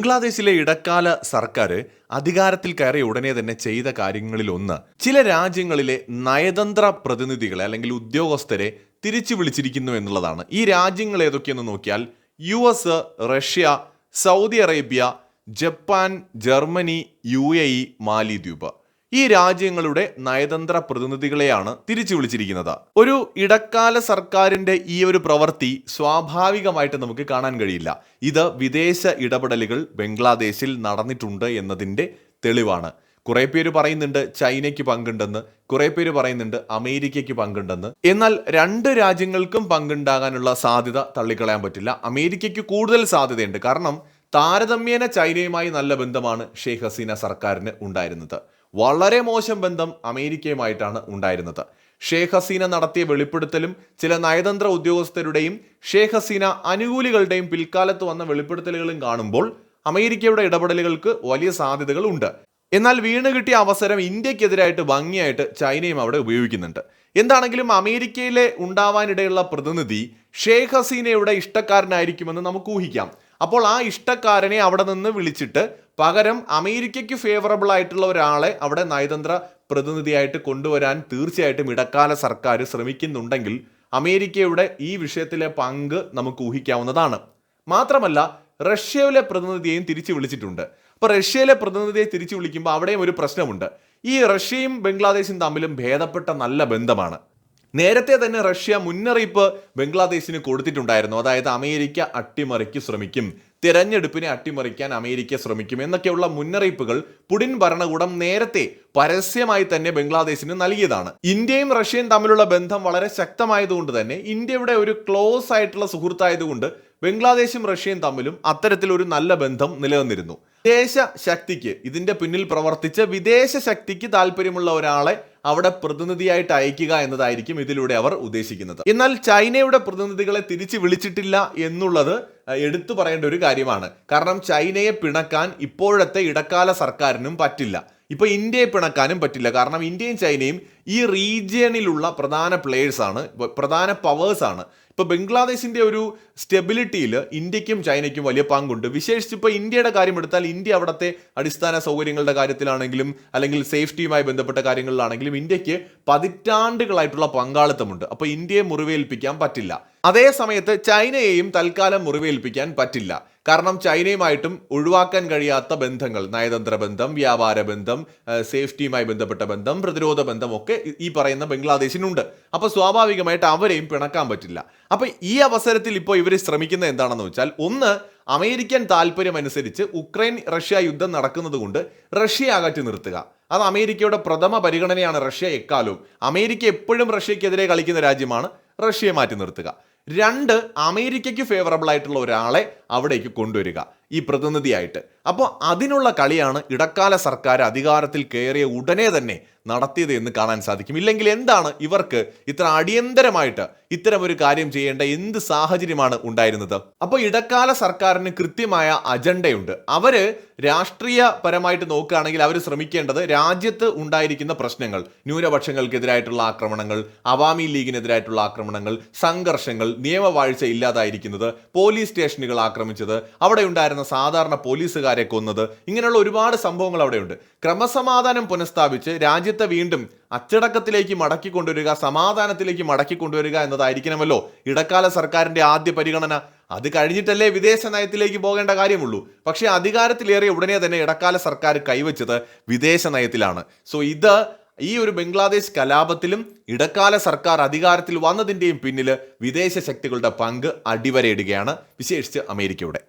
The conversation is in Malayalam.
ബംഗ്ലാദേശിലെ ഇടക്കാല സർക്കാർ അധികാരത്തിൽ കയറിയ ഉടനെ തന്നെ ചെയ്ത കാര്യങ്ങളിലൊന്ന് ചില രാജ്യങ്ങളിലെ നയതന്ത്ര പ്രതിനിധികളെ അല്ലെങ്കിൽ ഉദ്യോഗസ്ഥരെ തിരിച്ചു വിളിച്ചിരിക്കുന്നു എന്നുള്ളതാണ്. ഈ രാജ്യങ്ങൾ ഏതൊക്കെയെന്ന് നോക്കിയാൽ U S Russia Saudi Arabia Japan Germany U A E മാലിദ്വീപ്. ഈ രാജ്യങ്ങളുടെ നയതന്ത്ര പ്രതിനിധികളെയാണ് തിരിച്ചു വിളിച്ചിരിക്കുന്നത്. ഒരു ഇടക്കാല സർക്കാരിന്റെ ഈ ഒരു പ്രവൃത്തി സ്വാഭാവികമായിട്ട് നമുക്ക് കാണാൻ കഴിയില്ല. ഇത് വിദേശ ഇടപെടലുകൾ ബംഗ്ലാദേശിൽ നടന്നിട്ടുണ്ട് എന്നതിന്റെ തെളിവാണ്. കുറെ പേര് പറയുന്നുണ്ട് ചൈനയ്ക്ക് പങ്കുണ്ടെന്ന് കുറെ പേര് പറയുന്നുണ്ട് അമേരിക്കയ്ക്ക് പങ്കുണ്ടെന്ന്. എന്നാൽ രണ്ട് രാജ്യങ്ങൾക്കും പങ്കുണ്ടാകാനുള്ള സാധ്യത തള്ളിക്കളയാൻ പറ്റില്ല. അമേരിക്കയ്ക്ക് കൂടുതൽ സാധ്യതയുണ്ട്. കാരണം താരതമ്യേന ചൈനയുമായി നല്ല ബന്ധമാണ് ഷെയ്ഖ് ഹസീന സർക്കാരിന് ഉണ്ടായിരുന്നത്. വളരെ മോശം ബന്ധം അമേരിക്കയുമായിട്ടാണ് ഉണ്ടായിരുന്നത്. ഷെയ്ഖ് ഹസീന നടത്തിയ വെളിപ്പെടുത്തലും ചില നയതന്ത്ര ഉദ്യോഗസ്ഥരുടെയും ഷെയ്ഖ് ഹസീന അനുകൂലികളുടെയും പിൽക്കാലത്ത് വന്ന വെളിപ്പെടുത്തലുകളും കാണുമ്പോൾ അമേരിക്കയുടെ ഇടപെടലുകൾക്ക് വലിയ സാധ്യതകൾ ഉണ്ട് എന്നാൽ വീണ് കിട്ടിയ അവസരം ഇന്ത്യക്കെതിരായിട്ട് ഭംഗിയായിട്ട് ചൈനയും അവിടെ ഉപയോഗിക്കുന്നുണ്ട്. എന്താണെങ്കിലും അമേരിക്കയിലെ ഉണ്ടാവാനിടയുള്ള പ്രതിനിധി ഷെയ്ഖ് ഹസീനയുടെ ഇഷ്ടക്കാരനായിരിക്കുമെന്ന് നമുക്ക് ഊഹിക്കാം. അപ്പോൾ ആ ഇഷ്ടക്കാരനെ അവിടെ നിന്ന് വിളിച്ചിട്ട് പകരം അമേരിക്കയ്ക്ക് ഫേവറബിൾ ആയിട്ടുള്ള ഒരാളെ അവിടെ നയതന്ത്ര പ്രതിനിധിയായിട്ട് കൊണ്ടുവരാൻ തീർച്ചയായിട്ടും ഇടക്കാല സർക്കാർ ശ്രമിക്കുന്നുണ്ടെങ്കിൽ അമേരിക്കയുടെ ഈ വിഷയത്തിലെ പങ്ക് നമുക്ക് ഊഹിക്കാവുന്നതാണ്. മാത്രമല്ല റഷ്യയിലെ പ്രതിനിധിയെയും തിരിച്ചു വിളിച്ചിട്ടുണ്ട്. അപ്പോൾ റഷ്യയിലെ പ്രതിനിധിയെ തിരിച്ചു വിളിക്കുമ്പോൾ അവിടെയും ഒരു പ്രശ്നമുണ്ട്. ഈ റഷ്യയും ബംഗ്ലാദേശും തമ്മിലും ഭേദപ്പെട്ട നല്ല ബന്ധമാണ്. നേരത്തെ തന്നെ റഷ്യ മുന്നറിയിപ്പ് ബംഗ്ലാദേശിന് കൊടുത്തിട്ടുണ്ടായിരുന്നു. അതായത് അമേരിക്ക അട്ടിമറിക്ക് ശ്രമിക്കും. തിരഞ്ഞെടുപ്പിനെ അട്ടിമറിക്കാൻ അമേരിക്ക ശ്രമിക്കും എന്നൊക്കെയുള്ള മുന്നറിയിപ്പുകൾ പുടിൻ ഭരണകൂടം നേരത്തെ പരസ്യമായി തന്നെ ബംഗ്ലാദേശിന് നൽകിയതാണ്. ഇന്ത്യയും റഷ്യയും തമ്മിലുള്ള ബന്ധം വളരെ ശക്തമായതുകൊണ്ട് തന്നെ ഇന്ത്യയുടെ ഒരു ക്ലോസ് ആയിട്ടുള്ള സുഹൃത്തായതുകൊണ്ട് ബംഗ്ലാദേശും റഷ്യയും തമ്മിലും അത്തരത്തിലൊരു നല്ല ബന്ധം നിലനിന്നിരുന്നു. വിദേശ ശക്തിക്ക് ഇതിന്റെ പിന്നിൽ പ്രവർത്തിച്ച വിദേശ ശക്തിക്ക് താല്പര്യമുള്ള ഒരാളെ അവിടെ പ്രതിനിധിയായിട്ട് അയക്കുക എന്നതായിരിക്കും ഇതിലൂടെ അവർ ഉദ്ദേശിക്കുന്നത്. എന്നാൽ ചൈനയുടെ പ്രതിനിധികളെ തിരിച്ചു വിളിച്ചിട്ടില്ല എന്നുള്ളത് എടുത്തു പറയേണ്ട ഒരു കാര്യമാണ്. കാരണം ചൈനയെ പിണക്കാൻ ഇപ്പോഴത്തെ ഇടക്കാല സർക്കാരിനും പറ്റില്ല. ഇപ്പൊ ഇന്ത്യയെ പിണക്കാനും പറ്റില്ല. കാരണം ഇന്ത്യയും ചൈനയും ഈ റീജിയണിലുള്ള പ്രധാന പ്ലേയേഴ്സാണ് പ്രധാന പവേഴ്സാണ് ഇപ്പോൾ ബംഗ്ലാദേശിന്റെ ഒരു സ്റ്റെബിലിറ്റിയിൽ ഇന്ത്യക്കും ചൈനയ്ക്കും വലിയ പങ്കുണ്ട്. വിശേഷിച്ച് ഇപ്പോൾ ഇന്ത്യയുടെ കാര്യം എടുത്താൽ ഇന്ത്യ അവിടുത്തെ അടിസ്ഥാന സൗകര്യങ്ങളുടെ കാര്യത്തിലാണെങ്കിലും അല്ലെങ്കിൽ സേഫ്റ്റിയുമായി ബന്ധപ്പെട്ട കാര്യങ്ങളിലാണെങ്കിലും ഇന്ത്യയ്ക്ക് പതിറ്റാണ്ടുകളായിട്ടുള്ള പങ്കാളിത്തമുണ്ട്. അപ്പോൾ ഇന്ത്യയെ മുറിവേൽപ്പിക്കാൻ പറ്റില്ല. അതേ സമയത്ത് ചൈനയെയും തൽക്കാലം മുറിവേൽപ്പിക്കാൻ പറ്റില്ല. കാരണം ചൈനയുമായിട്ടും ഒഴിവാക്കാൻ കഴിയാത്ത ബന്ധങ്ങൾ നയതന്ത്ര ബന്ധം വ്യാപാര ബന്ധം സേഫ്റ്റിയുമായി ബന്ധപ്പെട്ട ബന്ധം പ്രതിരോധ ബന്ധം ഒക്കെ ഈ പറയുന്ന ബംഗ്ലാദേശിനുണ്ട്. അപ്പോൾ സ്വാഭാവികമായിട്ട് അവരെയും പിണക്കാൻ പറ്റില്ല. അപ്പോൾ ഈ അവസരത്തിൽ ഇപ്പോൾ ഇവർ ശ്രമിക്കുന്നത് എന്താണെന്ന് വെച്ചാൽ ഒന്ന് അമേരിക്കൻ താല്പര്യമനുസരിച്ച് ഉക്രൈൻ റഷ്യ യുദ്ധം നടക്കുന്നത് കൊണ്ട് റഷ്യ അകറ്റി നിർത്തുക. അത് അമേരിക്കയുടെ പ്രഥമ പരിഗണനയാണ് റഷ്യ എക്കാലവും. അമേരിക്ക എപ്പോഴും റഷ്യക്കെതിരെ കളിക്കുന്ന രാജ്യമാണ് റഷ്യയെ മാറ്റി നിർത്തുക. രണ്ട് അമേരിക്കയ്ക്ക് ഫേവറബിൾ ആയിട്ടുള്ള ഒരാളെ അവിടേക്ക് കൊണ്ടുവരിക ഈ പ്രതിനിധിയായിട്ട്. അപ്പോൾ അതിനുള്ള കളിയാണ് ഇടക്കാല സർക്കാർ അധികാരത്തിൽ കയറിയ ഉടനെ തന്നെ നടത്തിയത് എന്ന് കാണാൻ സാധിക്കും. ഇല്ലെങ്കിൽ എന്താണ് ഇവർക്ക് ഇത്ര അടിയന്തരമായിട്ട് ഇത്തരം ഒരു കാര്യം ചെയ്യേണ്ട എന്ത് സാഹചര്യമാണ് ഉണ്ടായിരുന്നത്? അപ്പോൾ ഇടക്കാല സർക്കാരിന് കൃത്യമായ അജണ്ടയുണ്ട്. അവർ രാഷ്ട്രീയപരമായിട്ട് നോക്കുകയാണെങ്കിൽ അവർ ശ്രമിക്കേണ്ടത് രാജ്യത്ത് ഉണ്ടായിരിക്കുന്ന പ്രശ്നങ്ങൾ ന്യൂനപക്ഷങ്ങൾക്കെതിരായിട്ടുള്ള ആക്രമണങ്ങൾ അവാമി ലീഗിനെതിരായിട്ടുള്ള ആക്രമണങ്ങൾ സംഘർഷങ്ങൾ നിയമവാഴ്ച ഇല്ലാതായിരിക്കുന്നത് പോലീസ് സ്റ്റേഷനുകൾ ആക്രമിച്ചത് അവിടെ ഉണ്ടായിരുന്ന സാധാരണ പോലീസുകാരെ കൊന്നത്. ഇങ്ങനെയുള്ള ഒരുപാട് സംഭവങ്ങൾ അവിടെയുണ്ട്. ക്രമസമാധാനം പുനഃസ്ഥാപിച്ച് രാജ്യത്തെ വീണ്ടും അച്ചടക്കത്തിലേക്ക് മടക്കി കൊണ്ടുവരിക സമാധാനത്തിലേക്ക് മടക്കി കൊണ്ടുവരിക എന്നതായിരിക്കണമല്ലോ ഇടക്കാല സർക്കാരിന്റെ ആദ്യ പരിഗണന. അത് കഴിഞ്ഞിട്ടല്ലേ വിദേശ നയത്തിലേക്ക് പോകേണ്ട കാര്യമുള്ളൂ. പക്ഷേ അധികാരത്തിലേറിയ ഉടനെ തന്നെ ഇടക്കാല സർക്കാർ കൈവച്ചത് വിദേശ നയത്തിലാണ്. സോ ഇത് ഈ ഒരു ബംഗ്ലാദേശ് കലാപത്തിലും ഇടക്കാല സർക്കാർ അധികാരത്തിൽ വന്നതിന്റെയും പിന്നിൽ വിദേശ ശക്തികളുടെ പങ്ക് അടിവരയിടുകയാണ്. വിശേഷിച്ച് അമേരിക്കയുടെ.